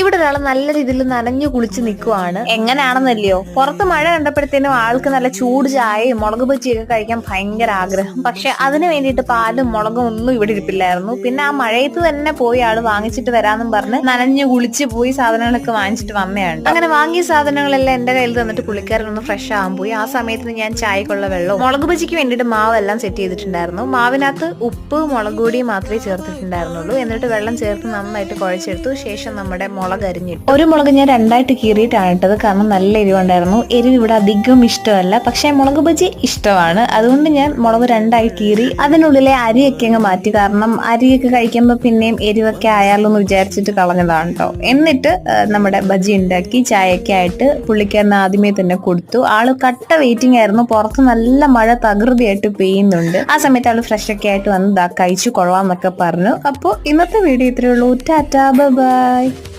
ഇവിടെ ഒരാൾ നല്ല രീതിയിൽ നനഞ്ഞു കുളിച്ച് നിൽക്കുവാണ് എങ്ങനെയാണെന്നല്ലയോ പുറത്ത് മഴ കണ്ടപ്പോഴത്തേനും ആൾക്ക് നല്ല ചൂട് ചായയും മുളക് ബജിയൊക്കെ കഴിക്കാൻ ഭയങ്കര ആഗ്രഹം. പക്ഷെ അതിന് വേണ്ടിയിട്ട് പാലും മുളകും ഒന്നും ഇവിടെ ഇരിപ്പില്ലായിരുന്നു. പിന്നെ ആ മഴയത്ത് തന്നെ പോയി ആൾ വാങ്ങിച്ചിട്ട് വരാന്നും പറഞ്ഞ് നനഞ്ഞു കുളിച്ച് പോയി സാധനങ്ങളൊക്കെ വാങ്ങിച്ചിട്ട് വന്നെയാണ് അങ്ങനെ വാങ്ങിയ സാധനങ്ങളെല്ലാം എന്റെ കയ്യിൽ തന്നിട്ട് പുള്ളിക്കാരൻ ഒന്ന് ഫ്രഷ് ആകാൻ പോയി. ആ സമയത്ത് ഞാൻ ചായക്കുള്ള വെള്ളവും മുളക് ബജിക്ക് വേണ്ടിയിട്ട് മാവെല്ലാം സെറ്റ് ചെയ്തിട്ടുണ്ടായിരുന്നു. മാവിനകത്ത് ഉപ്പ് മുളക് പൊടി മാത്രമേ ചേർത്തിട്ടുണ്ടായിരുന്നുള്ളൂ. എന്നിട്ട് വെള്ളം ചേർത്ത് നന്നായിട്ട് കുഴച്ചെടുത്തു. ശേഷം നമ്മുടെ അരിഞ്ഞിട്ടു ഒരു മുളക് ഞാൻ രണ്ടായിട്ട് കീറിയിട്ടാണ് ഇട്ടത്. കാരണം നല്ല എരിവുണ്ടായിരുന്നു. എരിവ് ഇവിടെ അധികം ഇഷ്ടമല്ല. പക്ഷേ മുളക് ബജി ഇഷ്ടമാണ്. അതുകൊണ്ട് ഞാൻ മുളക് രണ്ടായി കീറി അതിനുള്ളിലെ അരിയൊക്കെ അങ്ങ് മാറ്റി. കാരണം അരിയൊക്കെ കഴിക്കുമ്പോൾ പിന്നെയും എരിവൊക്കെ ആയാലോ എന്ന് വിചാരിച്ചിട്ട് കളഞ്ഞതാണ് കേട്ടോ എന്നിട്ട് നമ്മുടെ ബജി ഉണ്ടാക്കി ചായയൊക്കെ ആയിട്ട് പുള്ളിക്കാരന് ആദ്യമേ തന്നെ കൊടുത്തു. ആൾ കട്ട വെയിറ്റിംഗ് ആയിരുന്നു. പുറത്ത് നല്ല മഴ തകൃതിയായിട്ട് പെയ്യുന്നുണ്ട്. ആ സമയത്ത് ആൾ ഫ്രഷ് ഒക്കെ ആയിട്ട് വന്ന് കഴിച്ചു കൊള്ളാം എന്നൊക്കെ പറഞ്ഞു. അപ്പോൾ ഇന്നത്തെ വീഡിയോ ഇത്രയേ ഉള്ളൂ. Tata bye.